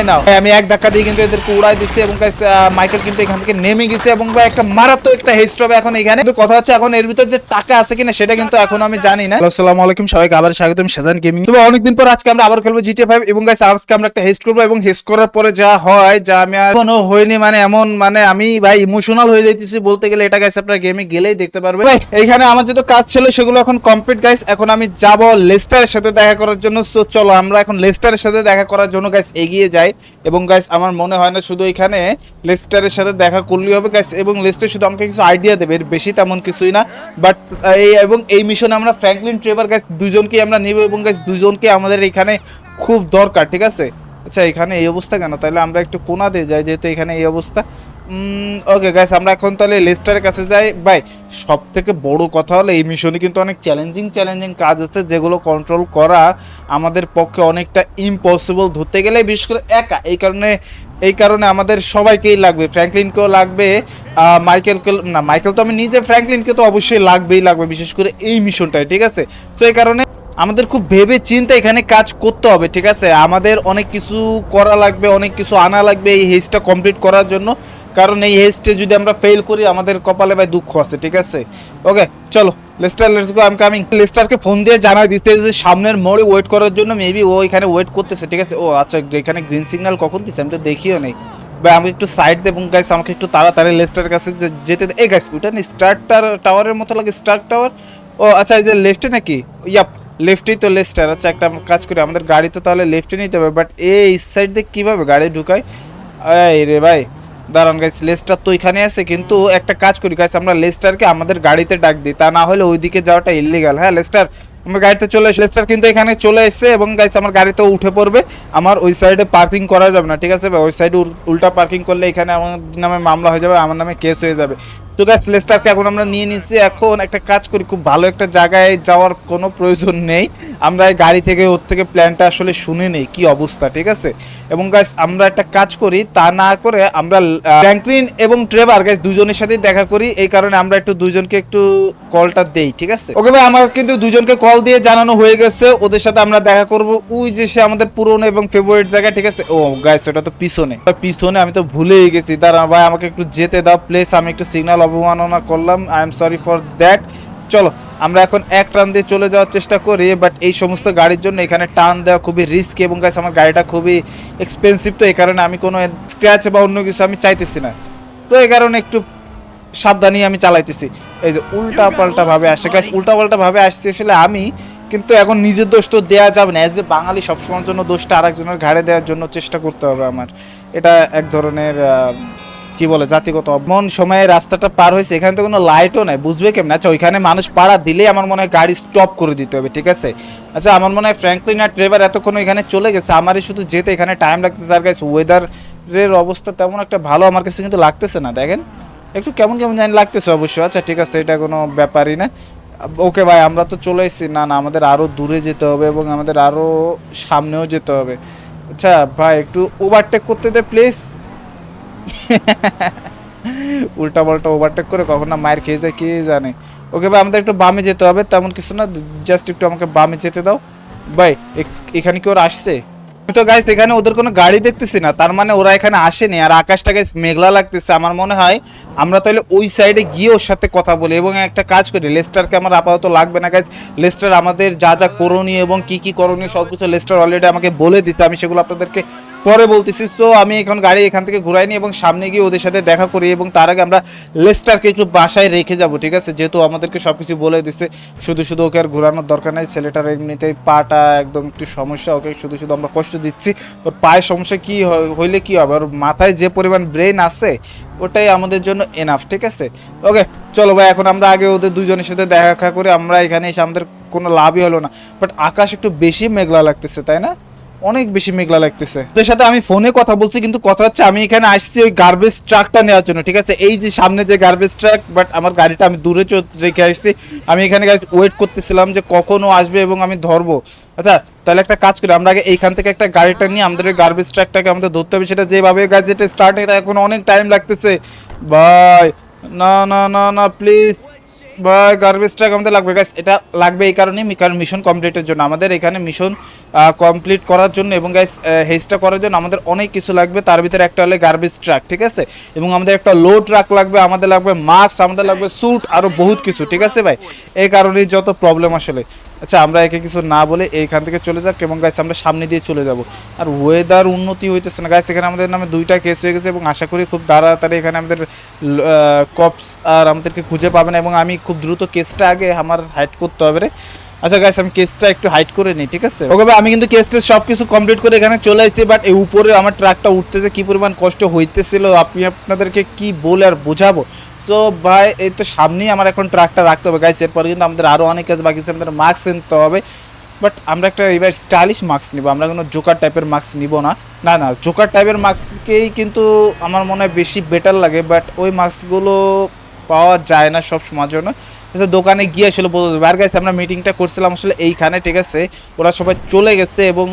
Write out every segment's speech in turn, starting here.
এই নাও আমি এক ধাক্কা দিয়ে কিন্তু এদেরকে উড়াই দিচ্ছি এবং মাইকেল কিন্তু এখান থেকে নেমে গেছে এবং একটা মারাত্মক একটা এখন এখানে। কিন্তু কথা হচ্ছে এখন এর ভিতর যে টাকা আছে কিনা সেটা কিন্তু এখন আমি জানি না। আলাইকুম, সবাইকে আবার গেমিং তবে অনেকদিন পর আজকে আমরা আবার খেলব জিটিএ ফাইভ এবং আজকে আমরা একটা হেস্ট করব এবং হেস্ট করার পরে যা হয়, যা আমি আর কোনো হয়নি মানে এমন মানে আমি ভাই ইমোশনাল হয়ে যাইতেছি বলতে গেলে, এটা গাইস আপনার গেমে গেলেই দেখতে পারবে ভাই, এইখানে আমার যত কাজ ছিল, সেগুলো এখন কমপ্লিট গাইস এখন আমি যাব লেস্টারের সাথে দেখা করার জন্য। চলো, আমরা এখন লেস্টারের সাথে দেখা করার জন্য গাইস এগিয়ে যাই। এবং গাইস আমার মনে হয় না শুধু এখানে লেস্টারের সাথে দেখা করলেই হবে। গাইস এবং লেস্টার শুধু আমাকে কিছু আইডিয়া দেবে, এর বেশি তেমন কিছুই না। বাট এই এবং এই মিশনে আমরা ফ্র্যাঙ্কলিন ট্রেভার গাইস দুজনকেই আমরা নেব এবং গাইস দুজনকে আমাদের এখানে খুব দরকার, ঠিক আছে? আচ্ছা এখানে এই অবস্থা কেন? তাহলে আমরা একটু কোনা দিয়ে যাই, যেহেতু এখানে এই অবস্থা। ওকে গাইস আমরা এখন তাহলে লেস্টারের কাছে যাই। ভাই সব থেকে বড় কথা হলো এই মিশনে কিন্তু অনেক চ্যালেঞ্জিং চ্যালেঞ্জিং কাজ আছে যেগুলো কন্ট্রোল করা আমাদের পক্ষে অনেকটা ইম্পসিবল ধরতে গেলে, বিশেষ করে একা। এই কারণে এই কারণে আমাদের সবাইকেই লাগবে। ফ্র্যাঙ্কলিনকেও লাগবে মাইকেলকে না মাইকেল তো আমি নিজে ফ্র্যাঙ্কলিনকে তো অবশ্যই লাগবেই লাগবে, বিশেষ করে এই মিশনটায়, ঠিক আছে? তো এই কারণে আমাদের খুব ভেবে চিন্তে এখানে কাজ করতে হবে, ঠিক আছে? আমাদের অনেক কিছু করা লাগবে, অনেক কিছু আনা লাগবে এই হেজটা কমপ্লিট করার জন্য। কারণ এই হেস্টে যদি আমরা ফেল করি, আমাদের কপালে ভাই দুঃখ আছে, ঠিক আছে? ওকে চলো Lester let's go I am coming লেস্টারকে phone দিয়ে জানাই দিতে, যে সামনের মোড়ে ওয়েট করার জন্য মেবি ও এখানে ওয়েট করতেছে, ঠিক আছে? ও আচ্ছা এখানে গ্রিন সিগন্যাল কখন দিছে? আমি তো দেখিও নেই। ভাই, আমাকে একটু সাইড দেবো গাইস আমাকে একটু তাড়াতাড়ি লেস্টারের কাছে যেতে এই গাইস ওটা না স্টার টাওয়ারের মতো লাগে স্টার টাওয়ার ও আচ্ছা এই যে লেফটে নাকি? ইয়াপ লেফটেই তো লেস্টার আচ্ছা একটা কাজ করি, আমাদের গাড়ি তো তাহলে লেফটে নিতে হবে বাট এই সাইড দিয়ে কীভাবে গাড়ি ঢুকায়? এই রে ভাই। দাঁড়ান গাইস লেস্টার তো এখানে আছে, কিন্তু একটা কাজ করি গাইস আমরা লেস্টারকে আমাদের গাড়িতে ডাক দিই, তা না হলে ওইদিকে যাওয়াটা ইলিগাল হ্যাঁ লেস্টার আমার গাড়িতে চলে এসে লেস্টার কিন্তু এখানে চলে এসেছে এবং গাইস আমার গাড়িতে উঠে পড়বে। আমার ওই সাইডে পার্কিং করা যাবে না, ঠিক আছে ওই সাইডে উল্টা পার্কিং করলে এখানে আমার নামে মামলা হয়ে যাবে, আমার নামে কেস হয়ে যাবে। তো গাইস লেস্টারকে এখন আমরা নিয়ে নিচ্ছি। এখন একটা কাজ করি, খুব ভালো একটা জায়গায় যাওয়ার কোনো প্রয়োজন নেই। আমরা গাড়ি থেকে, ওর থেকে প্ল্যানটা আসলে শুনে নেই, কি অবস্থা, ঠিক আছে? এবং গাইস আমরা একটা কাজ করি, তা না করে আমরা ফ্র্যাঙ্কলিন এবং ট্রেভার গাইস দুজনের সাথেই দেখা করি। এই কারণে আমরা একটু দুজনকে একটু কলটা দেই, ঠিক আছে? ওকে ভাই আমার কিন্তু দুজনকে কল দিয়ে জানানো হয়ে গেছে। ওদের সাথে আমরা দেখা করব। ওই যে সে আমাদের পুরনো এবং ফেভারিট জায়গা ঠিক আছে? ও গাইস ওটা তো পিছনে। পিছনে, আমি তো ভুলেই গেছি। দাঁড়া, ভাই, আমাকে একটু যেতে দাও প্লেস আমি একটু সিগন্যাল অবমাননা করলাম। I am sorry for that চলো, আমরা এখন এক টান দিয়ে চলে যাওয়ার চেষ্টা করি বাট এই সমস্ত গাড়ির জন্য এখানে টান দেওয়া খুবই রিস্ক এবং গাছ আমার গাড়িটা খুবই এক্সপেন্সিভ তো এই কারণে আমি কোনো স্ক্র্যাচ বা অন্য কিছু আমি চাইতেছি না। তো এই কারণে একটু সাবধানী আমি চালাইতেছি। এই যে উল্টা পাল্টা ভাবে আসে গাছ উল্টা পাল্টা ভাবে আসছে আসলে আমি, কিন্তু এখন নিজের দোষ তো দেওয়া যাবে না। অ্যাজ এ বাঙালি সবসময়ের জন্য দোষটা আরেকজনের ঘাড়ে দেওয়ার জন্য চেষ্টা করতে হবে আমার। এটা এক ধরনের কি বলে, জাতিগত মন সময়ে রাস্তাটা পার হয়েছে, এখানে তো কোনো লাইটও নাই। বুঝবে কেমন? আচ্ছা ওইখানে মানুষ পাড়া দিলেই আমার মনে হয় গাড়ি স্টপ করে দিতে হবে, ঠিক আছে? আচ্ছা আমার মনে হয় ফ্র্যাঙ্কলিন আর ড্রাইভার এতক্ষণ এখানে চলে গেছে। আমারই শুধু যেতে এখানে টাইম লাগতেছে। তার কাছে ওয়েদারের অবস্থা তেমন একটা ভালো আমার কাছে কিন্তু লাগতেছে না, দেখেন। একটু কেমন কেমন জানি লাগতেছে অবশ্যই। আচ্ছা ঠিক আছে, এটা কোনো ব্যাপারই না। ওকে ভাই, আমরা তো চলে এসেছি। না না, আমাদের আরও দূরে যেতে হবে এবং আমাদের আরও সামনেও যেতে হবে। আচ্ছা ভাই, একটু ওভারটেক করতে দে প্লিজ উল্টা পাল্টা ওভারটেক করে কখন না মায়ের খেয়ে যায়, কে জানে। ওকে ভাই, আমাদের একটু বামে যেতে হবে, তেমন কিছু না জাস্ট একটু আমাকে বামে যেতে দাও। ভাই এখানে কি ওরা আসছে? তো গাইস এখানে ওদের কোনো গাড়ি দেখতেছি না। তার মানে ওরা এখানে আসেনি। আর আকাশটা গাইস মেঘলা লাগতেছে। আমার মনে হয় আমরা তাহলে ওই সাইডে গিয়ে ওর সাথে কথা বলি এবং একটা কাজ করি। লেস্টারকে আমার আপাতত লাগবে না গাইস লেস্টার আমাদের যা যা করণীয় এবং কি কি করণীয় সব কিছু লেস্টার অলরেডি আমাকে বলে দিতে। আমি সেগুলো আপনাদেরকে পরে বলতেছি তো আমি এখন গাড়ি এখান থেকে ঘুরাইনি এবং সামনে গিয়ে ওদের সাথে দেখা করি এবং তার আগে আমরা লেস্টারকে একটু বাসায় রেখে যাব, ঠিক আছে? যেহেতু আমাদেরকে সব কিছু বলে দিচ্ছে শুধু শুধু ওকে আর ঘোরানোর দরকার নেই, ছেলেটার এমনিতেই পাটা একদম একটু সমস্যা, ওকে শুধু শুধু আমরা কষ্ট দিচ্ছি। ওর পায়ের সমস্যা কী হইলে কি হবে? ওর মাথায় যে পরিমাণ ব্রেন আছে, ওটাই আমাদের জন্য এনাফ ঠিক আছে? ওকে, চলো ভাই, এখন আমরা আগে ওদের দুজনের সাথে দেখা করে আমরা এখানে এসে আমাদের কোনো লাভই হলো না। বাট আকাশ একটু বেশি মেঘলা লাগতেছে, তাই না? অনেক বেশি মেঘলা লাগতেছে। তোর সাথে আমি ফোনে কথা বলছি, কিন্তু কথা হচ্ছে আমি এখানে আসছি ওই গার্বেজ ট্রাকটা নেওয়ার জন্য, ঠিক আছে? এই যে সামনে যে গার্বেজ ট্রাক বাট আমার গাড়িটা আমি দূরে রেখে আসছি। আমি এখানে ওয়েট করতেছিলাম যে কখনো আসবে এবং আমি ধরবো। আচ্ছা তাহলে একটা কাজ করি, আমরা আগে এইখান থেকে একটা গাড়িটা নিয়ে আমাদের গার্বেজ ট্রাকটাকে আমাদের ধরতে হবে। সেটা যেভাবে গাড়িটা স্টার্ট হয় এখন অনেক টাইম লাগতেছে। ভাই, না না না না প্লিজ গার্বেজ ট্রাক আমাদের লাগবে। গাইস এটা লাগবে এই কারণে কারণ মিশন কমপ্লিটের জন্য। আমাদের এখানে মিশন কমপ্লিট করার জন্য এবং গাইস হেজটা করার জন্য আমাদের অনেক কিছু লাগবে। তার ভিতরে একটা হলে গার্বেজ ট্রাক ঠিক আছে? এবং আমাদের একটা লো ট্রাক লাগবে, আমাদের লাগবে মাস্ক আমাদের লাগবে স্যুট আরও বহুত কিছু, ঠিক আছে ভাই? এই কারণেই যত প্রবলেম আসলে। আচ্ছা আমরা একে কিছু না বলে এইখান থেকে চলে যাক এবং গাইস আমরা সামনে দিয়ে চলে যাব। আর ওয়েদার উন্নতি হইতেছে না। গাইস এখানে আমাদের নামে দুইটা কেস হয়ে গেছে এবং আশা করি খুব তাড়াতাড়ি এখানে আমাদের কপস আর আমাদেরকে খুঁজে পাবে না এবং আমি খুব দ্রুত কেসটা আগে আমার হাইট করতে হবে রে। আচ্ছা গাইস আমি কেসটা একটু হাইড করে নিই, ঠিক আছে? ওকে আমি কিন্তু কেসটা সব কিছু কমপ্লিট করে এখানে চলে এসেছি বাট এই উপরে আমার ট্রাকটা উঠতেছে, কি পরিমাণ কষ্ট হইতেছিল, আপনি আপনাদেরকে কি বলে আর বোঝাবো? তো ভাই, এই তো সামনেই আমার এখন ট্রাকটা রাখতে হবে গাইস এরপরে কিন্তু আমাদের আরও অনেক কাজ বাকি আছে আমাদের মাস্ক নিতে হবে। বাট আমরা একটা এবার স্টাইলিশ মাস্ক নিব, আমরা কোনো জোকার টাইপের মাস্ক নিব না। না না জোকার টাইপের মাস্ককেই কিন্তু আমার মনে হয় বেশি বেটার লাগে বাট ওই মাস্কগুলো পাওয়া যায় না সব সময়ের জন্য। আচ্ছা দোকানে গিয়ে আসলে বলতে হবে। আর গাইছে আমরা মিটিংটা করছিলাম আসলে এইখানে, ঠিক আছে? ওরা সবাই চলে গেছে এবং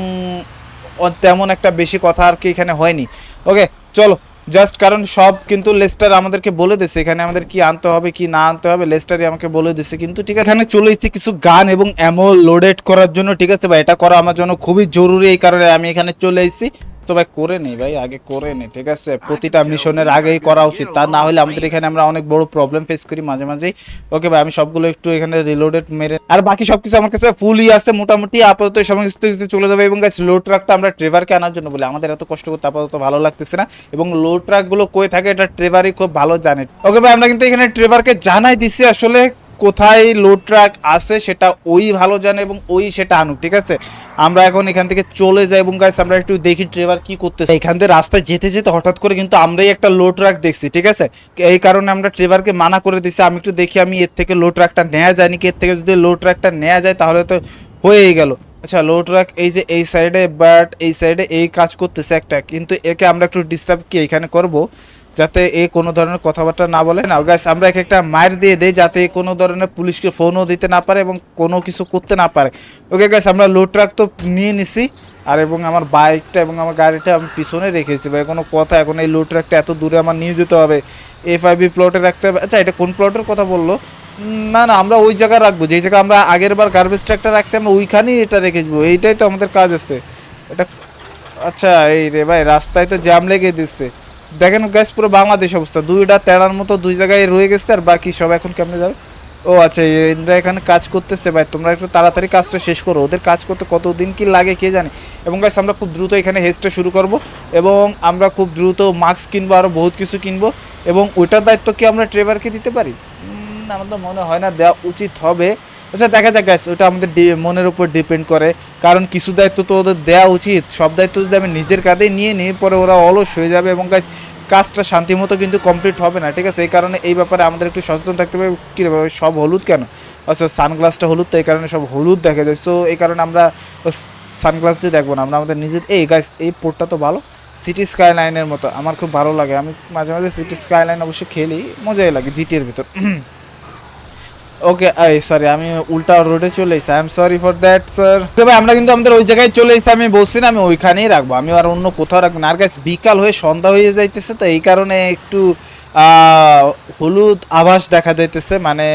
তেমন একটা বেশি কথা আর কি এখানে হয়নি। ওকে চলো। জাস্ট কারণ সব কিন্তু লেস্টার আমাদেরকে বলে দিছে এখানে আমাদের কি আনতে হবে, কি না আনতে হবে লেস্টারই আমাকে বলে দিছে কিন্তু ঠিক আছে, এখানে চলে এসেছি কিছু গান এবং অ্যামো লোডেড করার জন্য, ঠিক আছে ভাই, এটা করা আমার জন্য খুবই জরুরি এই কারণে আমি এখানে চলে এসেছি। তো ভাই করে নেই ভাই আগে করে নেই ঠিক আছে? প্রতিটা মিশনের আগেই করা উচিত তা না হলে আমাদের এখানে আমরা অনেক বড় প্রবলেম ফেস করি মাঝে মাঝেই। ওকে ভাই আমি সবগুলো একটু এখানে রিলোডেড মেরে আর বাকি সবকিছু আমার কাছে ফুলই আছে মোটামুটি আপাতত সমস্ত কিছু চলে যাবে। এবং গাছ লো ট্রাকটা আমরা ট্রেভারকে আনার জন্য বলি। আমাদের এত কষ্ট করতে আপাতত ভালো লাগতেছে না। এবং লো ট্রাকগুলো কই থাকে এটা ট্রেভারই খুব ভালো জানে। ওকে ভাই আমরা কিন্তু এখানে ট্রেভারকে জানাই দিছি আসলে। কোথায় লো ট্রাক আছে সেটা ওই ভালো জানে এবং ওই সেটা আনুক, ঠিক আছে? আমরা এখন এখান থেকে চলে যাই এবং গাইস আমরা একটু দেখি ট্রেভার কি করতেছে। এখান থেকে রাস্তায় যেতে যেতে হঠাৎ করে কিন্তু আমরাই একটা লো ট্রাক দেখছি, ঠিক আছে? এই কারণে আমরা ট্রেভারকে মানা করে দিছি, আমি একটু দেখি আমি এর থেকে লো ট্রাকটা নেওয়া যায় নাকি, এর থেকে যদি লো ট্রাকটা নেওয়া যায় তাহলে তো হয়েই গেল। আচ্ছা লো ট্রাক এই যে এই সাইডে বাট এই সাইডে এই কাজ করতেছে একটা, কিন্তু একে আমরা একটু ডিস্টার্ব কি এখানে করব? যাতে এ কোনো ধরনের কথাবার্তা না বলে। না গাইস আমরা এক একটা মায়ের দিয়ে দেই যাতে কোনো ধরনের পুলিশকে ফোনও দিতে না পারে এবং কোনো কিছু করতে না পারে। ওকে গাইস আমরা লো ট্রাক তো নিয়ে নিছি আর এবং আমার বাইকটা এবং আমার গাড়িটা আমি পিছনে রেখেছি ভাই। কোনো কথা, এখন এই লো ট্রাকটা এত দূরে আমার নিয়ে যেতে হবে। এফ আই বি প্লটে রাখতে হবে। আচ্ছা এটা কোন প্লটের কথা বলল? না না, আমরা ওই জায়গায় রাখব। যেই জায়গায় আমরা আগের বার গার্বেজ ট্রাকটা রাখছি, আমরা ওইখানেই এটা রেখে দেবো। এইটাই তো আমাদের কাজ আছে। এটা আচ্ছা এই রে ভাই, রাস্তায় তো জ্যাম লেগে দিচ্ছে। দেখেন গ্যাস পুরো বাংলাদেশ অবস্থা। দুইটা তেড়ার মতো দুই জায়গায় রয়ে গেছে, আর বাকি সব এখন কেমনে যাবে? ও আচ্ছা এরা এখানে কাজ করতেছে ভাই, তোমরা একটু তাড়াতাড়ি কাজটা শেষ করো। ওদের কাজ করতে কতদিন কি লাগে কে জানে? এবং গাছ আমরা খুব দ্রুত এখানে হেজটা শুরু করব, এবং আমরা খুব দ্রুত মাস্ক কিনবো আরও বহুত কিছু কিনবো, এবং ওইটার দায়িত্ব কি আমরা ট্রেভারকে দিতে পারি? আমার তো মনে হয় না, দেওয়া উচিত হবে। আচ্ছা দেখা যাক গাছ ওটা আমাদের মনের উপর ডিপেন্ড করে। কারণ কিছু দায়িত্ব তো ওদের দেওয়া উচিত। সব দায়িত্ব যদি আমি নিজের কাঁধে নিয়ে নিই, পরে ওরা অলস হয়ে যাবে এবং গাছ কাজটা শান্তি মতো কিন্তু কমপ্লিট হবে না, ঠিক আছে? এই কারণে এই ব্যাপারে আমাদের একটু সচেতন থাকতে হবে। কী সব হলুদ কেন? আচ্ছা সানগ্লাসটা হলুদ তো, এই কারণে সব হলুদ দেখা যায়। তো এই কারণে আমরা সানগ্লাস দিয়ে দেখব না। আমরা আমাদের নিজের এই গাছ এই পোর্টটা তো ভালো। সিটি স্কাই লাইনের মতো। আমার খুব ভালো লাগে। আমি মাঝে মাঝে সিটি স্কাই লাইন অবশ্যই খেলি। মজাই লাগে জিটির ভিতর। ওকে এই সরি আমি উল্টা রোডে চলে এসেছি। I am sorry for that sir ভাই, আমরা কিন্তু আমাদের ওই জায়গায় চলে এসেছি। আমি বলছি না, আমি ওইখানেই রাখব। আমি আর অন্য কোথাও রাখব না। আর গাছ বিকাল হয়ে সন্ধ্যা হয়ে যাইতেছে তো, এই কারণে একটু হলুদ আভাস দেখা যাইতেছে। মানে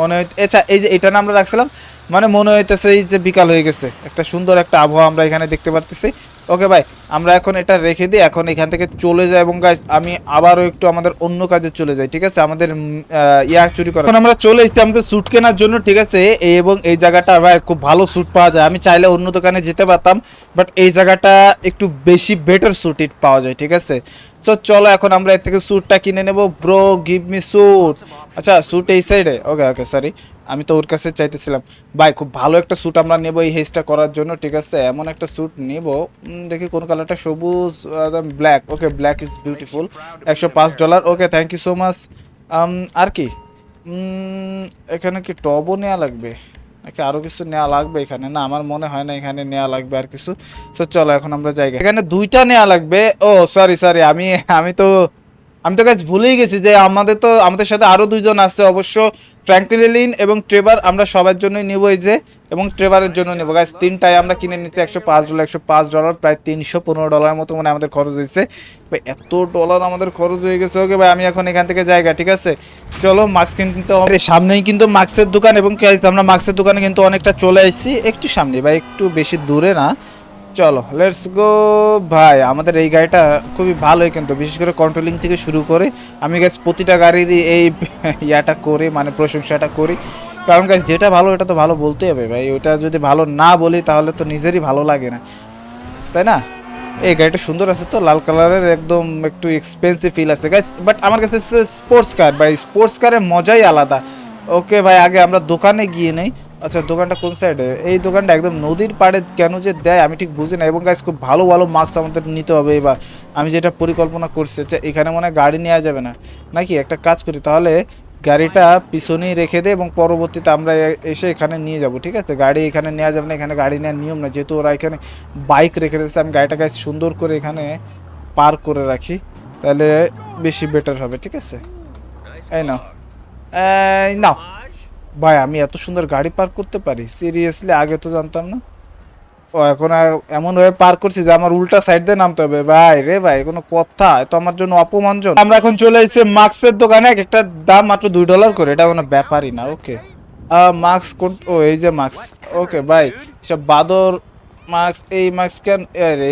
মনে হয় আচ্ছা এই যে এটা না আমরা রাখছিলাম। মানে মনে হইতেছে এই যে বিকাল হয়ে গেছে। একটা সুন্দর একটা আবহাওয়া আমরা এখানে দেখতে পারতেছি। ওকে ভাই আমরা এখন এটা রেখে দিই, এখন এখান থেকে চলে যাই এবং গাইস আমি আবারও একটু আমাদের অন্য কাজে চলে যাই, ঠিক আছে? আমাদের ইয়া চুরি করা এখন আমরা চলে এসেছি আমাদের স্যুট কেনার জন্য, ঠিক আছে? এবং এই জায়গাটা, ভাই, খুব ভালো স্যুট পাওয়া যায়। আমি চাইলে অন্য দোকানে যেতে পারতাম বাট এই জায়গাটা একটু বেশি বেটার স্যুট ইট পাওয়া যায়, ঠিক আছে? তো চলো এখন আমরা এর থেকে স্যুটটা কিনে নেব। ব্রো গিভ মি স্যুট আচ্ছা স্যুট এই সাইডে ওকে ওকে সরি আমি তো ওর কাছে চাইতেছিলাম। ভাই, খুব ভালো একটা স্যুট আমরা নেব এই হেজটা করার জন্য, ঠিক আছে? এমন একটা স্যুট নেব। দেখি কোন কালারটা সবুজ black okay black is beautiful একশো পাঁচ dollar okay thank you so much আর কি? এখানে কি টবও নেওয়া লাগবে? নাকি আরও কিছু নেওয়া লাগবে এখানে? না, আমার মনে হয় না এখানে নেওয়া লাগবে আর কিছু। সো চলো, এখন আমরা জায়গা এখানে দুইটা নেওয়া লাগবে। ও সরি সরি আমি আমি তো আমি তো গাছ ভুলেই গেছি যে আমাদের তো, আমাদের সাথে আরও দুইজন আছে। অবশ্য ফ্র্যাঙ্কলিন এবং ট্রেভার আমরা সবার জন্যই নেব এই যে, এবং ট্রেভারের জন্য নেব। গাছ তিনটাই আমরা কিনে নিতে একশো পাঁচ ডলার একশো পাঁচ ডলার প্রায় তিনশো পনেরো ডলার মতো মানে আমাদের খরচ হয়েছে। ভাই, এত ডলার আমাদের খরচ হয়ে গেছে। ওকে ভাই, আমি এখন এখান থেকে জায়গা, ঠিক আছে? চলো মাস্ক কিনতে হবে। সামনেই কিন্তু মাস্কের দোকান এবং আমরা মাস্কের দোকানে কিন্তু অনেকটা চলে এসেছি একটু সামনে, ভাই, একটু বেশি দূরে না। চলো লেটস গো ভাই, আমাদের এই গাড়িটা খুবই ভালোই কিন্তু, বিশেষ করে কন্ট্রোলিং থেকে শুরু করে, আমি গাছ প্রতিটা গাড়িরই এই ইয়াটা করি মানে প্রশংসাটা করি। কারণ গাছ যেটা ভালো, এটা তো ভালো বলতে হবে, ভাই। ওটা যদি ভালো না বলি, তাহলে তো নিজেরই ভালো লাগে না। তাই না? এই গাড়িটা সুন্দর আছে তো, লাল কালারের একদম একটু এক্সপেন্সিভ ফিল আছে। গাইস বাট আমার কাছে স্পোর্টস কার ভাই। স্পোর্টস কারের মজাই আলাদা। ওকে ভাই, আগে আমরা দোকানে গিয়ে নেই। আচ্ছা দোকানটা কোন সাইডে এই দোকানটা একদম নদীর পাড়ে কেন যে দেয় আমি ঠিক বুঝি না। এবং গাইস খুব ভালো ভালো মাস্ক আমাদের নিতে হবে এবার। আমি যেটা পরিকল্পনা করছি আচ্ছা এখানে মনে গাড়ি নেওয়া যাবে না। নাকি? একটা কাজ করি, তাহলে গাড়িটা পিছনেই রেখে দে এবং পরবর্তীতে আমরা এসে এখানে নিয়ে যাব, ঠিক আছে? গাড়ি এখানে নেওয়া যাবে না, এখানে গাড়ি নেওয়ার নিয়ম না। যেহেতু ওরা এখানে বাইক রেখে দিয়েছে, আমি গাড়িটাকে সুন্দর করে এখানে পার্ক করে রাখি। তাহলে বেশি বেটার হবে, ঠিক আছে? এই নাও। এই ভাই, আমি এত সুন্দর গাড়ি পার্ক করতে পারি? সিরিয়াসলি আগে তো জানতাম না। ও, এখন আর এমন ভাবে পার করছি যে আমার উল্টা সাইড দিয়ে নামতে হবে। ভাই রে ভাই, কোনো কথা। তো আমার জন্য অপমানজন। আমরা এখন চলে এসেছি মাস্কের দোকানে, এক একটা দাম মাত্র দুই ডলার করে। এটা কোনো ব্যাপারই না ওকে মাস্ক কোন, ও, এই যে মাস্ক ওকে ভাই, সব বাদর মাস্ক এই মাস্ক কেন?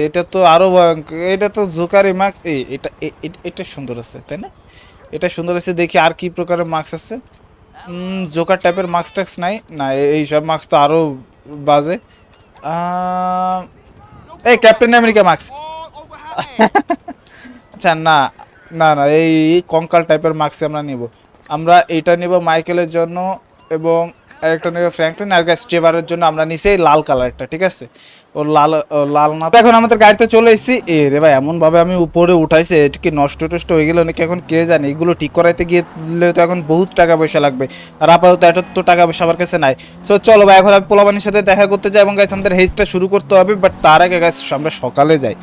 এটা তো আরও ভয়ঙ্কর। এটা তো জোকারি মাস্ক এই, এটা এটা সুন্দর আছে, তাই না? এটা সুন্দর আছে দেখি আর কি প্রকারের মাস্ক আছে। জোকার টাইপের মাস্ক টাক্স নাই। না এইসব এই মাস্ক তো আরও বাজে। এই ক্যাপ্টেন আমেরিকা মাস্ক আচ্ছা না না না, এই কঙ্কাল টাইপের মাস্ক আমরা নিব। আমরা এটা নিব মাইকেলের জন্য এবং আরেকটা নেব ফ্র্যাঙ্কলিন আর গ্যাস ট্রেভারের জন্য আমরা নিছি লাল কালারটা ঠিক আছে? ও লাল লাল না এখন আমাদের গাড়িতে চলে এসেছি। এ রে ভাই এমন ভাবে আমি উপরে উঠাইছে এটা কি নষ্ট টষ্ট হয়ে গেল নাকি এখন কে জানে? এগুলো ঠিক করাইতে গিয়ে তো এখন বহুত টাকা পয়সা লাগবে। আর আপাতত এত তো টাকা পয়সা আমার কাছে নাই। সো চলো ভাই, এখন আমি পোলাবানির সাথে দেখা করতে যাই এবং গাছ আমাদের হেজটা শুরু করতে হবে বাট তার আগে গাছ আমরা সকালে যাই,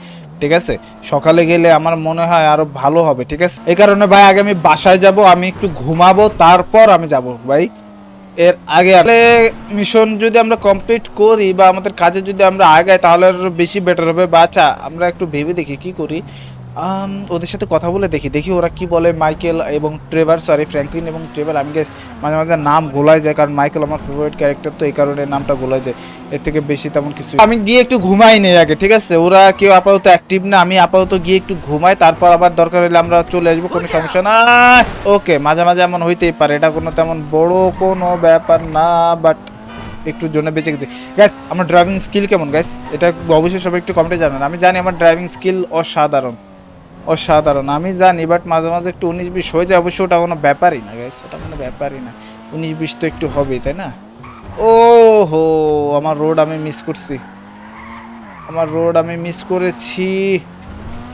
ঠিক আছে? সকালে গেলে আমার মনে হয় আরও ভালো হবে, ঠিক আছে? এই কারণে ভাই, আগে আমি বাসায় যাব, আমি একটু ঘুমাবো, তারপর আমি যাব, ভাই। এর আগে মিশন যদি আমরা কমপ্লিট করি বা আমাদের কাজে যদি আমরা আগাই, তাহলে বেশি বেটার হবে। বা আচ্ছা আমরা একটু ভেবে দেখি কি করি। ওদের সাথে কথা বলে দেখি। দেখি ওরা কি বলে। মাইকেল এবং ট্রেভার সরি ফ্র্যাঙ্কলিন এবং ট্রেভার আমি guess মাঝে মাঝে নাম গোলাই যায় কারণ মাইকেল আমার ফেভারিট ক্যারেক্টার তো এই কারণে নামটা গোলাই যায়। এর থেকে বেশি তেমন কিছু আমি গিয়ে একটু ঘুমাই নেই আগে ঠিক আছে? ওরা কেউ আপাতত অ্যাক্টিভ না আমি আপাতত গিয়ে একটু ঘুমাই তারপর আবার দরকার হলে আমরা চলে আসব কোনো সমস্যা না। ওকে মাঝে মাঝে এমন হইতেই পারে এটা কোনো তেমন বড় কোনো ব্যাপার না বাট একটু জন্য বেঁচে গেছে। গ্যাস আমার ড্রাইভিং স্কিল কেমন গ্যাস এটা অবশ্যই সবাই একটু কমেন্টে জানান। আমি জানি আমার ড্রাইভিং স্কিল অসাধারণ। অসাধারণ। আমি জানি বাট মাঝে মাঝে একটু উনিশ বিশ হয়ে যায়, অবশ্য ওটা কোনো ব্যাপারই না গাইস ওটা কোনো ব্যাপারই না। উনিশ বিশ তো একটু হবেই, তাই না? ও হো আমার রোড আমি মিস করছি। আমার রোড আমি মিস করেছি।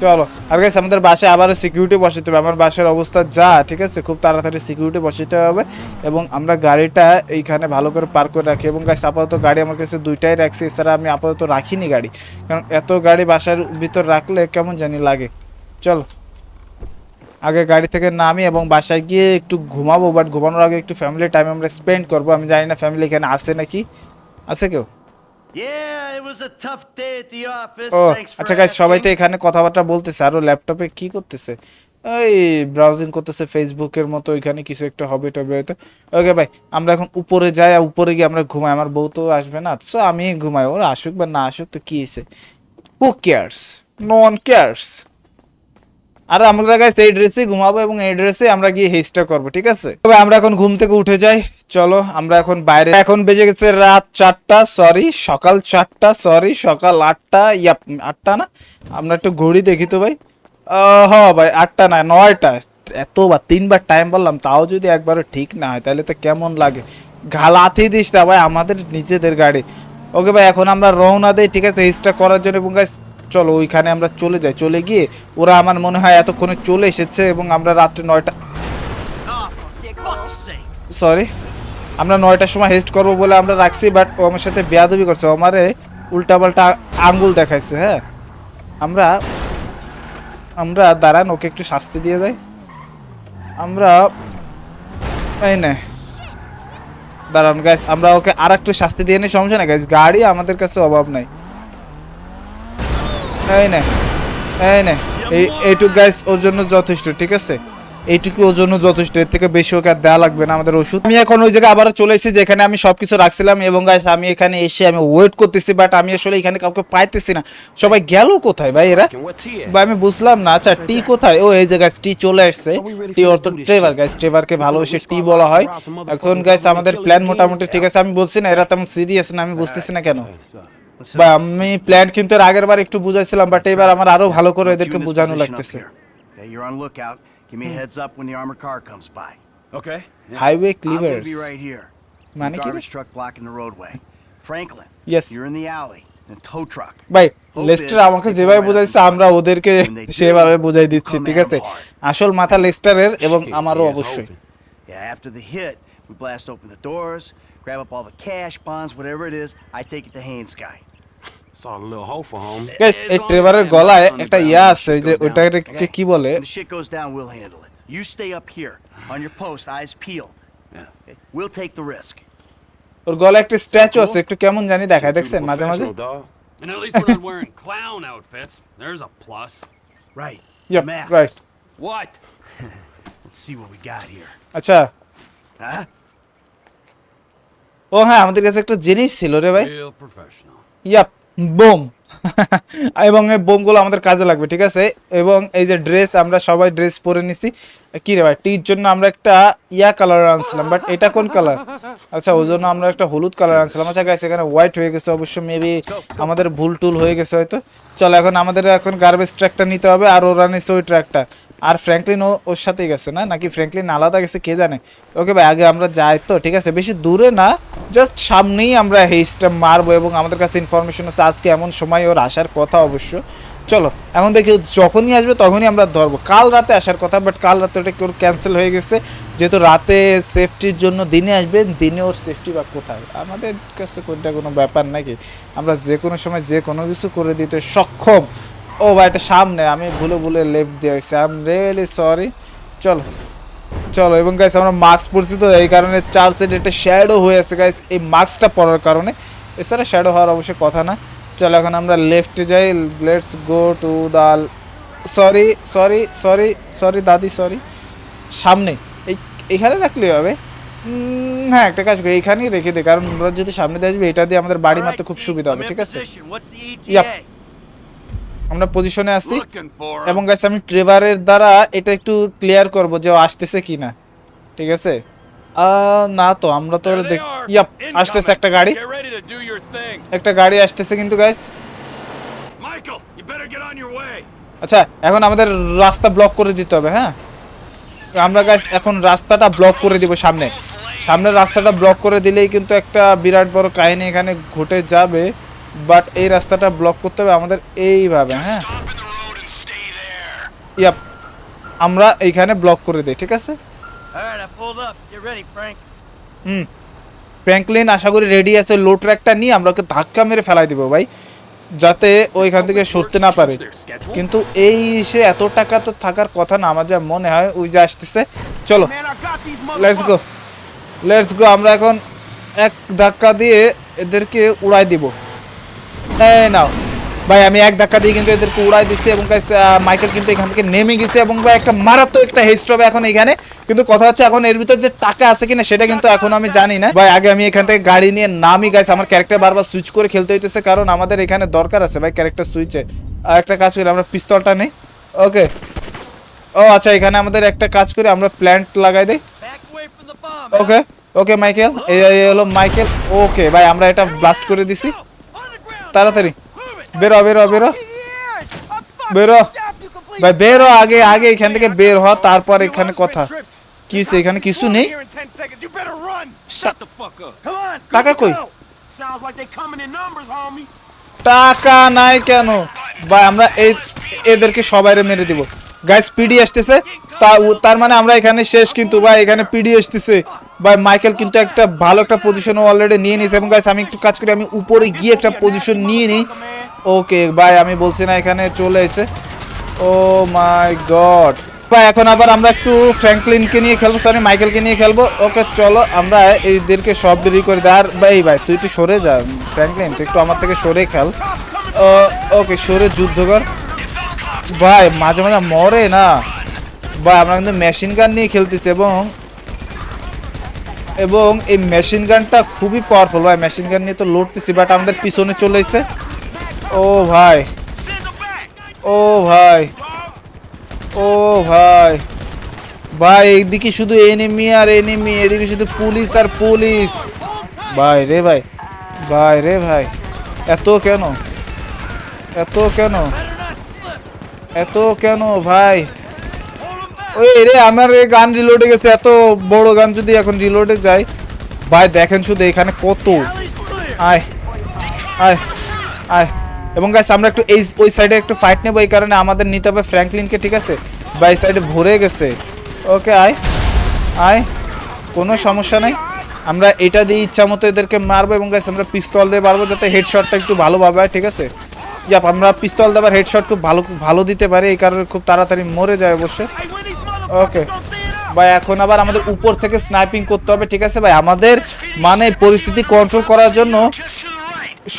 চলো, আর গাইস আমাদের বাসায় আবারও সিকিউরিটি বসাতে হবে। আমার বাসার অবস্থা যা, ঠিক আছে? খুব তাড়াতাড়ি সিকিউরিটি বসাতে হবে এবং আমরা গাড়িটা এইখানে ভালো করে পার্ক করে রাখি এবং গাইস আপাতত গাড়ি আমার কাছে দুইটাই রাখছি, এছাড়া আমি আপাতত রাখিনি গাড়ি। কারণ এত গাড়ি বাসার ভিতর রাখলে কেমন জানি লাগে। চলো। আগে গাড়ি থেকে নামি এবং বাসায় গিয়ে একটু ঘুমাবো বাট ঘুমানোর আগে একটু ফ্যামিলি টাইম আমরা স্পেন্ড করব। আমি জানি না ফ্যামিলি এখানে আছে নাকি? আছে কেউ. ও আচ্ছা গাইজ সবাই তো এখানে কথাবার্তা বলতেছে। আরও ল্যাপটপে কি করতেছে? ওই ব্রাউজিং করতেছে ফেসবুকের মতো এখানে কিছু একটা হবে টবে হয়তো। ওকে ভাই আমরা এখন উপরে যাই আর উপরে গিয়ে আমরা ঘুমাই। আমার বউ তো আসবে না সো আমি ঘুমাই। ওরা আসুক বা না আসুক তো কি হয়েছে? Who cares no one cares আর আমরা গাইস এই ড্রেসে ঘুমাবো এবং এই ড্রেসে আমরা গিয়ে হেস্টা করব ঠিক আছে? তবে আমরা এখন ঘুম থেকে উঠে যাই। চলো আমরা এখন বাইরে এখন বেজে গেছে রাত চারটা সরি সকাল চারটা সরি সকাল আটটা ইয়াপ আটটা না? আমরা একটু ঘড়ি দেখি তো ভাই। হ ভাই আটটা না নয়টা। এতবার তিনবার টাইম বললাম তাও যদি একবারও ঠিক না হয় তাহলে তো কেমন লাগে? ঘালাতি দিস না ভাই আমাদের নিজেদের গাড়ি। ওকে ভাই এখন আমরা রওনা দেই ঠিক আছে? হিস্টা করার জন্য এবং guys, চলো ওইখানে আমরা চলে যাই। চলে গিয়ে ওরা আমার মনে হয় এতক্ষণে চলে এসেছে এবং আমরা রাত্রে নয়টা. সরি আমরা নয়টার সময় হেস্ট করব বলে আমরা রাখছি বাট ও আমার সাথে বেয়াদবি করছে। আমারে উল্টাপাল্টা আঙ্গুল দেখাইছে হ্যাঁ? আমরা আমরা দাঁড়ান, ওকে একটু শাস্তি দিয়ে দেয় আমরা এই না। দাঁড়ান গাইস আমরা ওকে আর একটু শাস্তি দিয়ে নিই, সমস্যা না গাইস গাড়ি আমাদের কাছে অভাব নাই। এই না এই না এই এইটুকু গাইস ওর জন্য যথেষ্ট ঠিক আছে এইটুকু ওর জন্য যথেষ্ট এর থেকে বেশি ওকে আর দেওয়া লাগবে না আমাদের ওষুধ আমি এখন ওই জায়গায় আবার চলে এসেছি যেখানে আমি সবকিছু রাখছিলাম এবং গাইস আমি এখানে এসে আমি ওয়েট করতেছি বাট আমি আসলে এখানে কাউকে পাইতেছি না সবাই গেল কোথায় ভাই এরা বা আমি বুঝলাম না আচ্ছা টি কোথায় ও এই যে গাইস টি চলে আসছে টি অর্থ ট্রেভার গাইস ট্রেভারকে ভালোবেসে টি বলা হয় এখন গাইস আমাদের প্ল্যান মোটামুটি ঠিক আছে আমি বলছি না এরা তেমন সিরিয়াস না আমি বুঝতেছি না কেন বা আমি প্ল্যান কিন্তু এর আগের বার একটু বুঝাইছিলাম বাট এবার আমার আরও ভালো করে এদেরকে বোঝানো লাগতেছে। হাইওয়ে ক্লিভারস মানে কি ট্রাক ব্লক ইন আমাকে যেভাবে বুঝাইছে আমরা ওদেরকে সেভাবে বুঝাই দিচ্ছি ঠিক আছে? আসল মাথা লেস্টারের এবং আমারও অবশ্যই। Hit Yeah, after the hit, we blast open the doors, grab up all the cash, bonds, whatever it is. I take it to Haynes guy. Saw a little hoe for home. Guys এই ট্রেভারের গলায় একটা ইয়া আছে ওই যে ওইটাকে কি বলে When the shit goes down, we'll handle it. You stay up here on your post, eyes peeled. Yeah. Okay? We'll take the risk. ওর গলায় একটা স্ট্যাচু আছে একটু কেমন জানি দেখায় দেখছেন মাঝে মাঝে Professional, dog. And at least we're not wearing clown outfits. There's a plus. Right. Yep, Masks. right. What? Let's see what we got here. আচ্ছা Huh? ও হ্যাঁ আমাদের কাছে একটা জিনিস ছিল রে ভাই। Yup bomb. এবং এই বোমগুলো আমাদের কাজে লাগবে ঠিক আছে? এবং এই যে ড্রেস আমরা সবাই ড্রেস পরে নিছি। কি রে ভাই টির জন্য আমরা একটা ইয়া কালার আনছিলাম বাট এটা কোন কালার? আচ্ছা ওই জন্য আমরা একটা হলুদ কালার আনছিলাম। আচ্ছা গাইস এখানে হোয়াইট হয়ে গেছে অবশ্য মেবি আমাদের ভুল টুল হয়ে গেছে হয়তো। চলো এখন আমাদের এখন গার্বেজ ট্র্যাকটা নিতে হবে আর ওরা নিচ্ছে ওই ট্র্যাকটা আর ফ্র্যাঙ্কলিন ও ওর সাথেই গেছে না? নাকি ফ্র্যাঙ্কলিন আলাদা গেছে কে জানে? ওকে ভাই আগে আমরা যাই তো ঠিক আছে? বেশি দূরে না জাস্ট সামনেই আমরা হেইসটা মারবো এবং আমাদের কাছে ইনফরমেশন আছে আজকে এমন সময় ওর আসার কথা অবশ্য। চলো, এখন দেখি যখনই আসবে তখনই আমরা ধরবো। কাল রাতে আসার কথা বাট কাল রাতে ওটা কেউ ক্যান্সেল হয়ে গেছে? যেহেতু রাতে সেফটির জন্য দিনে আসবে, দিনে ওর সেফটি বা কোথায়? আমাদের কাছে কোনটা কোনো ব্যাপার নাকি? আমরা যে কোনো সময় যে কোনো কিছু করে দিতে সক্ষম। ও বা এটা সামনে, আমি ভুলে ভুলে লেফট দিয়ে আসছি আই এম রিয়েলি সরি চলো। চলো এবং গাইস আমরা মাস্ক পরছি তো এই কারণে চার সাইড একটা শ্যাডো হয়ে আছে গাইস এই মাস্কটা পরার কারণে। এছাড়া শ্যাডো হওয়ার অবশ্যই কথা না। চলো এখন আমরা লেফটে যাই। Let's go to the sorry sorry sorry sorry দাদি সরি সামনে এই এখানে রাখলেই হবে? হ্যাঁ একটা কাজ করি এইখানেই রেখে দে কারণ ওরা যদি সামনে দিয়ে আসবে এটা দিয়ে আমাদের বাড়ি মারতে খুব সুবিধা হবে ঠিক আছে? আমরা পজিশনে আছি এবং. গাইস আমি ট্রেভারের দ্বারা এটা একটু ক্লিয়ার করব যে ও আসতেছে কিনা ঠিক আছে না তো আমরা তো দেখ. ইয়াপ আসতেছে একটা গাড়ি. একটা গাড়ি আসতেছে কিন্তু গাইস. আচ্ছা এখন আমাদের রাস্তা ব্লক করে দিতে হবে হ্যাঁ আমরা গাইস এখন রাস্তাটা ব্লক করে দিব সামনে সামনের রাস্তাটা ব্লক করে দিলেই কিন্তু একটা বিরাট বড় কাহিনী এখানে ঘটে যাবে বাট এই রাস্তাটা ব্লক করতে হবে আমাদের এইভাবে হ্যাঁ। ইয়াপ আমরা এইখানে ব্লক করে দিই ঠিক আছে. হুম। ফ্র্যাঙ্কলিন আশা করি রেডি আছে লো ট্র্যাকটা নিয়ে আমরা ওকে ধাক্কা মেরে ফেলাই দিব ভাই যাতে ওইখান থেকে সরতে না পারে। কিন্তু এই সে এত টাকা তো থাকার কথা না আমার যা মনে হয় ওই যে আসতেছে। চলো লেটস গো লেটস গো আমরা এখন এক ধাক্কা দিয়ে এদেরকে উড়াই দিব। নাও। ভাই, আমি এক ধাক্কা দিয়ে কিন্তু এদেরকে উড়াই দিচ্ছি এবং মাইকেল কিন্তু এখান থেকে নেমে গেছে এবং ভাই, একটা মারাত্মক একটা হেস্ট হবে এখন এখানে। কিন্তু কথা হচ্ছে এখন এর ভিতর যে টাকা আছে কিনা সেটা কিন্তু এখন আমি জানি না। ভাই, আগে আমি এখান থেকে গাড়ি নিয়ে নামি গাইছে আমার ক্যারেক্টার বারবার সুইচ করে খেলতে হইতেছে কারণ আমাদের এখানে দরকার আছে, ভাই ক্যারেক্টার সুইচে আর একটা কাজ করি, আমরা পিস্তলটা নেই। ওকে ও আচ্ছা এখানে আমাদের একটা কাজ করি, আমরা প্ল্যান্ট লাগাই দিই. ওকে ওকে মাইকেল এই হলো মাইকেল ওকে ভাই, আমরা এটা ব্লাস্ট করে দিছি। তাড়াতাড়ি বেরো বেরো বেরো বেরো ভাই, বেরো আগে আগে এখান থেকে বের হ, তারপর এখানে কথা কি এখানে কিছু নেই Here in 10 seconds. You better run. Shut the fuck up. Come on. টাকা কই. টাকা নাই কেন ভাই, আমরা এই এদেরকে সবাইরে মেরে দিব গাইস পিডি আসতেছে তা তার মানে আমরা এখানে শেষ কিন্তু, ভাই, এখানে পিডি আসতেছে ভাই মাইকেল কিন্তু একটা ভালো একটা পজিশন অলরেডি নিয়ে নিয়েছে। এবং গাইস আমি একটু কাজ করি, আমি উপরে গিয়ে একটা পজিশন নিয়ে নিই। ওকে ভাই, আমি বলছি না, এখানে চলে এসে। ও মাই গড বা এখন আবার আমরা একটু ফ্র্যাঙ্কলিনকে নিয়ে খেলব সরি মাইকেলকে নিয়ে খেলব। ওকে চলো, আমরা এইদেরকে সব দেরি করে দেয় আর ভাই ভাই, তুই একটু সরে যা ফ্র্যাঙ্কলিন তুই একটু আমার থেকে সরে খেল। ওকে সরে যুদ্ধ কর। ভাই, মাঝে মাঝে মরে না। ভাই, আমরা কিন্তু মেশিন গান নিয়ে খেলতেছি, এবং এবং এই মেশিন গানটা খুবই পাওয়ারফুল ভাই মেশিন গান নিয়ে তো লড়তেছি বাট আমাদের পিছনে চলে ও ভাই। ও ভাই। ও ভাই। ভাই, এইদিকে শুধু এনিমি আর এনিমি এদিকে শুধু পুলিশ আর পুলিশ ভাই রে ভাই। ভাই রে ভাই। এত কেন? এত কেন? এত কেন ভাই? ওই রে আমার গান রিলোডে গেছে, এত বড় গান যদি এখন রিলোডে যায়। ভাই, দেখেন শুধু এখানে কত। আয় আয় আয়। এবং গাইস আমরা একটু এই, ওই সাইডে একটু ফাইট নেব, এই কারণে আমাদের নিতে হবে ফ্র্যাঙ্কলিনকে ঠিক আছে? বা এই সাইডে ভরে গেছে। ওকে, আয় আয়। কোনো সমস্যা নেই। আমরা এটা দিয়ে ইচ্ছা মতো এদেরকে মারবো এবং গাইস আমরা পিস্তল দিয়ে মারবো যাতে হেডশটটা একটু ভালোভাবে হয়, ঠিক আছে? যাপ আমরা পিস্তল দেবার হেডশট খুব ভালো ভালো দিতে পারি, এই কারণে খুব তাড়াতাড়ি মরে যায় অবশ্যই ওকে ভাই এখন আবার আমাদের উপর থেকে স্নাইপিং করতে হবে ঠিক আছে ভাই? আমাদের মানে পরিস্থিতি কন্ট্রোল করার জন্য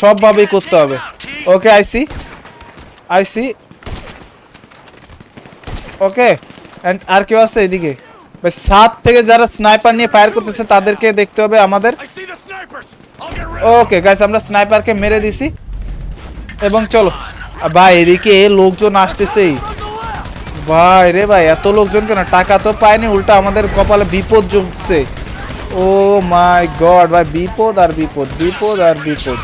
সবভাবেই করতে হবে। ওকে আইসি আইসি ওকে অ্যান্ড আর কেউ আছে এদিকে? ভাই সাত থেকে যারা স্নাইপার নিয়ে ফায়ার করতেছে তাদেরকে দেখতে হবে আমাদের। ওকে গাইস আমরা স্নাইপারকে মেরে দিছি। এবং চলো। ভাই এদিকে লোকজন আসতেছেই। ভাই রে ভাই, এত লোকজন কেন? টাকা তো পায়নি, উল্টা আমাদের কপালে বিপদ জমছে। ও মাই গড, ভাই, বিপদ আর বিপদ বিপদ আর বিপদ।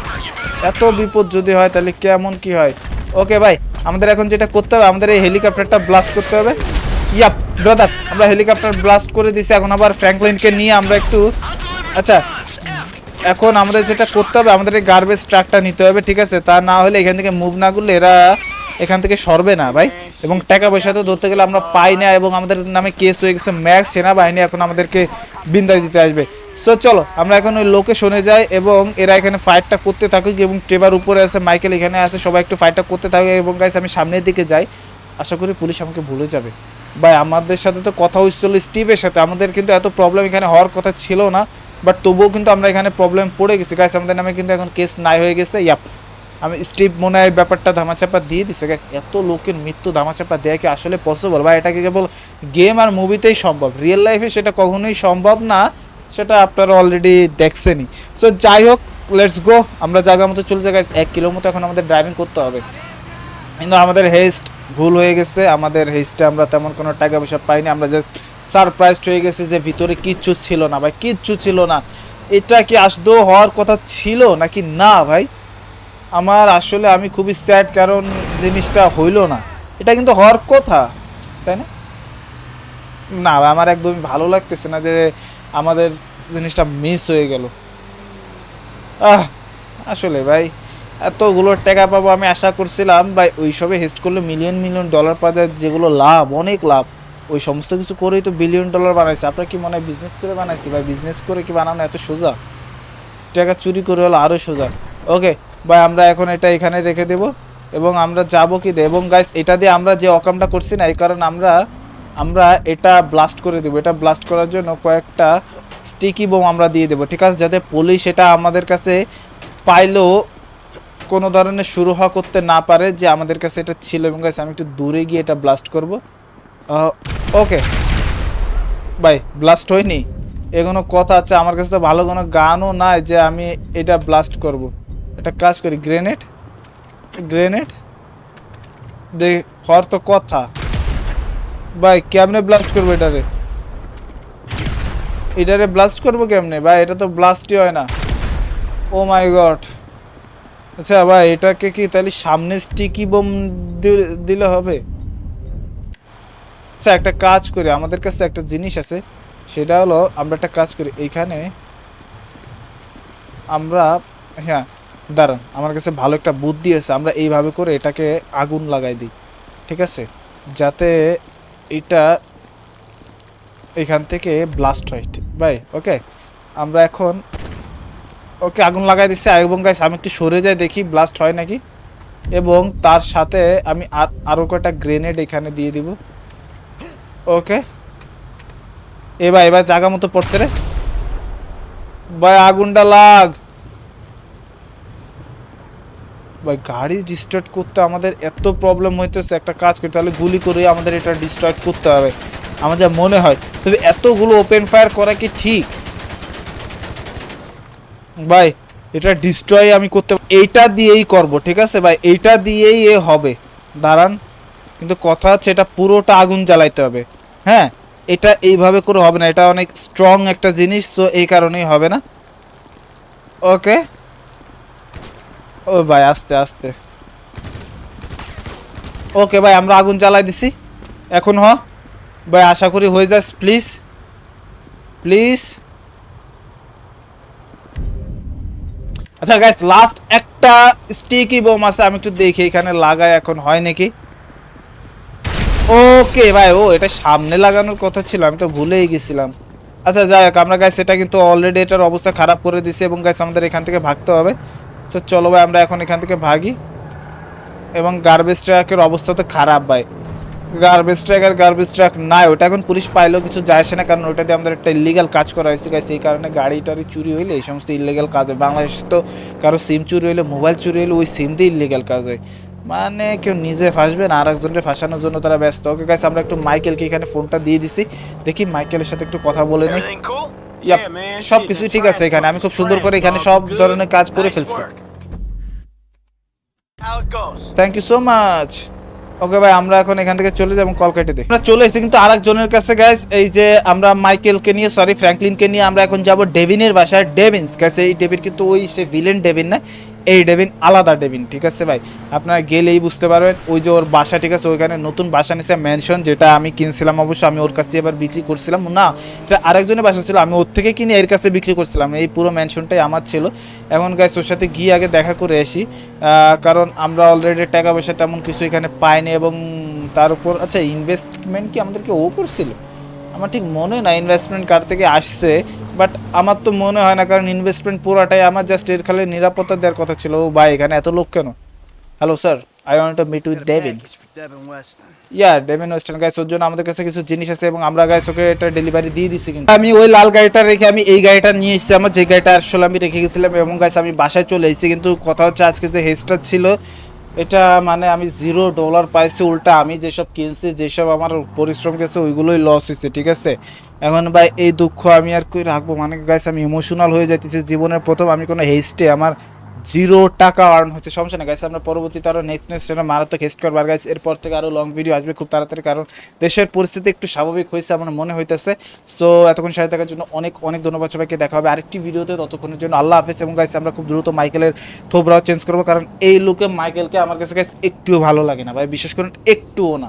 এত বিপদ যদি হয় তাহলে কেমন কি হয়? ওকে ভাই, আমাদের এখন যেটা করতে হবে, আমাদের এই হেলিকপ্টারটা ব্লাস্ট করতে হবে। ইয়াপ ব্রাদার আমরা হেলিকপ্টার ব্লাস্ট করে দিছি এখন আবার ফ্র্যাঙ্কলিনকে নিয়ে আমরা একটু আচ্ছা এখন আমাদের যেটা করতে হবে, আমাদের এই গার্বেজ ট্রাকটা নিতে হবে, ঠিক আছে? তা না হলে এখান থেকে মুভ না করলে এরা এখান থেকে সরবে না ভাই। এবং টাকা পয়সা তো ধরতে গেলে আমরা পাই না এবং আমাদের নামে কেস হয়ে গেছে ম্যাক্স সেনাবাহিনী এখন আমাদেরকে বিন্দায় দিতে আসবে। সো চলো, আমরা এখন ওই লোকেশনে যাই এবং এরা এখানে ফাইটটা করতে থাকুক এবং ট্রেবার উপরে আছে মাইকেল এখানে আছে, সবাই একটু ফাইটটা করতে থাকুক এবং গাইস আমি সামনের দিকে যাই। আশা করি পুলিশ আমাকে ভুলে যাবে। ভাই, আমাদের সাথে তো কথা হচ্ছিল স্টিভের সাথে, আমাদের কিন্তু এত প্রবলেম এখানে হওয়ার কথা ছিল না বাট তবুও কিন্তু আমরা এখানে প্রবলেম পড়ে গেছি। গাইস আমাদের নামে কিন্তু এখন কেস নাই হয়ে গেছে। ইয়াপ আমি স্টিভ মনে হয় ব্যাপারটা ধামাচাপা দিয়ে দিছে গাইস এত লোকের মৃত্যু ধামাচাপা দেওয়া কি আসলে পসিবল বা এটাকে কেবল গেম আর মুভিতেই সম্ভব? রিয়েল লাইফে সেটা কখনোই সম্ভব না, সেটা আপনারা অলরেডি দেখছেনই। সো যাই হোক লেটস গো আমরা জায়গা মতো চলে যাই এক কিলো মতো এখন আমাদের ড্রাইভিং করতে হবে। কিন্তু আমাদের হেস্ট ভুল হয়ে গেছে। আমাদের হেস্টে আমরা তেমন কোনো টাকা পয়সা পাইনি। আমরা জাস্ট সারপ্রাইজড হয়ে গেছি যে ভিতরে কিচ্ছু ছিল না, ভাই। কিচ্ছু ছিল না। এটা কি আসদো হওয়ার কথা ছিল নাকি না, ভাই? আমার আসলে আমি খুবই স্যাড কারণ জিনিসটা হইল না। এটা কিন্তু হওয়ার কথা, তাই না? না, আমার একদমই ভালো লাগতেছে না যে আমাদের জিনিসটা মিস হয়ে গেল। আহ, আসলে ভাই, এতগুলো টাকা পাবো আমি আশা করছিলাম, ভাই, ওইসবে হেস্ট করলে মিলিয়ন মিলিয়ন ডলার পাওয়া যায়, যেগুলো লাভ, অনেক লাভ। ওই সমস্ত কিছু করেই তো বিলিয়ন ডলার বানাইছে। আপনার কি মনে হয় বিজনেস করে বানাইছি? ভাই বিজনেস করে কি বানানো এত সোজা? টাকা চুরি করে হলো আরও সোজা। ওকে ভাই, আমরা এখন এটা এখানে রেখে দেব এবং আমরা যাব কি এবং গাইস এটা দিয়ে আমরা যে অকামটা করছি না, এই কারণ আমরা আমরা এটা ব্লাস্ট করে দেবো। এটা ব্লাস্ট করার জন্য কয়েকটা স্টিকি বোম আমরা দিয়ে দেবো, ঠিক আছে? যাতে পুলিশ এটা আমাদের কাছে পাইলেও কোনো ধরনের শুরু হওয়া করতে না পারে যে আমাদের কাছে এটা ছিল। এবং গাইস আমি একটু দূরে গিয়ে এটা ব্লাস্ট করব। ওকে ভাই ব্লাস্ট হয়নি? এগুলো কথা আছে? আমার কাছে তো ভালো কোনো গানও নাই যে আমি এটা ব্লাস্ট করব। এটা কাজ করি গ্রেনেড গ্রেনেড দেখ হর তো কথা। ভাই, কেমনে ব্লাস্ট করব এটারে? এটারে ব্লাস্ট করব কেমনে? ভাই, এটা তো ব্লাস্টই হয় না। ও মাই গড আচ্ছা ভাই, এটাকে কি তাহলে সামনে স্টিকি বোম দিলে হবে? আচ্ছা একটা কাজ করি, আমাদের কাছে একটা জিনিস আছে, সেটা হলো আমরা একটা কাজ করি এইখানে আমরা হ্যাঁ দাঁড়ান, আমার কাছে ভালো একটা বুদ্ধি আছে, আমরা এইভাবে করে এটাকে আগুন লাগাই দিই, ঠিক আছে? যাতে এটা এখান থেকে ব্লাস্ট হয় ভাই, ওকে? আমরা এখন, ওকে আগুন লাগাই দিচ্ছি এবং গাইস আমি একটু সরে যাই দেখি ব্লাস্ট হয় নাকি? এবং তার সাথে আমি আর আরও কয়টা গ্রেনেড এখানে দিয়ে দিব, ওকে? এবার এবার জায়গা মতো পড়ছে রে। ভাই, আগুনটা লাগ। ভাই, গাড়ি ডিস্টার্ট করতে আমাদের এত প্রবলেম হইতেছে, একটা কাজ করতে তাহলে গুলি করে আমাদের এটা ডিস্ট্রাক্ট করতে হবে। আমার যা মনে হয়, তবে এতগুলো ওপেন ফায়ার করা কি ঠিক? ভাই, এটা ডিস্ট্রয় আমি করতে এইটা দিয়েই করব, ঠিক আছে? ভাই, এইটা দিয়েই এ হবে। দাঁড়ান, কিন্তু কথা হচ্ছে এটা পুরোটা আগুন জ্বালাইতে হবে। হ্যাঁ এটা এইভাবে করে হবে না, এটা অনেক স্ট্রং একটা জিনিস, তো এই কারণেই হবে না। ওকে ও ভাই, আস্তে আস্তে। ওকে ভাই, আমরা আগুন জ্বালাই দিছি। এখন হ। ভাই, আশা করি হয়ে যাস প্লিজ। প্লিজ। আচ্ছা গাইস লাস্ট একটা স্টিকি বোম আছে, আমি একটু দেখি এখানে লাগাই এখন হয় নাকি। ওকে ভাই, ও, এটা সামনে লাগানোর কথা ছিল, আমি তো ভুলেই গেছিলাম। আচ্ছা যাই হোক, আমরা গাইস এটা কিন্তু অলরেডি এটার অবস্থা খারাপ করে দিছি এবং গাইস আমাদের এখান থেকে ভাগতে হবে। তো চলো ভাই, আমরা এখন এখান থেকে ভাগি। এবং গার্বেজ ট্রাকের অবস্থা তো খারাপ ভাই। গার্বেজ ট্রাক আর গার্বেজ ট্রাক নাই, ওটা এখন পুলিশ পাইলেও কিছু যায় আসে না, কারণ ওটা দিয়ে আমাদের একটা ইলিগাল কাজ করা হয়েছে গাইস এই কারণে গাড়ি টাড়ি চুরি হইলে এই সমস্ত ইলিগাল কাজ হয়। বাংলাদেশ তো কারও সিম চুরি হইলে মোবাইল চুরি হইলে ওই সিম দিয়ে ইলিগাল কাজ হয়। মানে কেউ নিজে ফাঁসবে না আর একজনকে ফাঁসানোর জন্য তারা ব্যস্ত। ওকে গাইস আমরা একটু মাইকেলকে এখানে ফোনটা দিয়ে দিছি। দেখি মাইকেলের সাথে একটু কথা বলে নিই। সব কিছুই ঠিক আছে এখানে। আমি খুব সুন্দর করে এখানে সব ধরনের কাজ করে ফেলছি. Thank you so much okay ভাই আমরা এখন এখান থেকে চলে যাব কল কেটে দিই আমরা চলে এসেছি কিন্তু আরেকজনের কাছে গাইস এই যে আমরা মাইকেলকে নিয়ে সরি ফ্র্যাঙ্কলিনকে নিয়ে আমরা এখন যাব ডেভিনের বাসায়। ডেভিনস গাইস এই ডেভিন কিন্তু ওই সে ভিলেন ডেভিন না। এই ডেভিন আলাদা ডেভিন, ঠিক আছে ভাই? আপনারা গেলেই বুঝতে পারবেন। ওই যে ওর বাসা, ঠিক আছে, ওইখানে নতুন বাসা নিছে ম্যানশন যেটা আমি কিনছিলাম অবশ্য, আমি ওর কাছ কাছে এবার বিক্রি করছিলাম। না, এটা আরেকজনের বাসা ছিল, আমি ওর থেকে কিনে এর কাছে বিক্রি করছিলাম। এই পুরো ম্যানশনটাই আমার ছিল। এখন গাইস ওর সাথে গিয়ে আগে দেখা করে আসি। কারণ আমরা অলরেডি টাকা পয়সা তেমন কিছু এখানে পাইনি এবং তার উপর আচ্ছা ইনভেস্টমেন্ট কি আমাদেরকে ও করছিল? আমার ঠিক মনে না ইনভেস্টমেন্ট কার থেকে আসছে বাট আমার তো মনে হয় না কারণ ইনভেস্টমেন্ট পুরাটাই আমার জাস্ট এর খালি নিরাপত্তা দেওয়ার কথা ছিল। ও ভাই এখানে এত লোক কেন? Hello sir I want to meet with Devin. Yeah Devin western guys ওর জন্য আমাদের কাছে কিছু জিনিস আছে এবং আমরা গাইস ওকে এটা ডেলিভারি দিয়ে দিছি কিন্তু। আমি ওই লাল গাড়িটা রেখে আমি এই গাড়িটা নিয়ে এসেছি। আমার যে গাড়িটা আসলে আমি রেখে গেছিলাম এবং গাইস আমি বাসায় চলে এসেছি। কিন্তু কথা হচ্ছে আজকে যে হেজটা ছিল এটা মানে আমি জিরো ডলার পাইছি, উল্টা আমি যেসব কিনছি, যেসব আমার পরিশ্রম গেছে, ওইগুলোই লস হয়েছে ঠিক আছে? এখন ভাই, এই দুঃখ আমি আর কই রাখব? মানে গাইস আমি ইমোশনাল হয়ে যাইতেছি, জীবনের প্রথম আমি কোনো হেস্টে আমার জিরো টাকা আর্ন হচ্ছে। সমস্যা না গাইস আমরা পরবর্তীতে আরও নেক্সট নেক্সট একটা মারাত্মক হেস্ট করব। আর গাইস এরপর থেকে আরও লং ভিডিও আসবে খুব তাড়াতাড়ি, কারণ দেশের পরিস্থিতি একটু স্বাভাবিক হয়েছে আমার মনে হইতেছে। সো এতক্ষণ সাথে থাকার জন্য অনেক অনেক ধন্যবাদ সবাইকে। দেখা হবে আরেকটি ভিডিওতে ততক্ষণের জন্য আল্লাহ হাফেজ। এবং গাইস আমরা খুব দ্রুত মাইকেলের থোবরাও চেঞ্জ করব, কারণ এই লুকে মাইকেলকে আমার কাছে গাইস একটুও ভালো লাগে না। ভাই, বিশেষ করে একটুও না।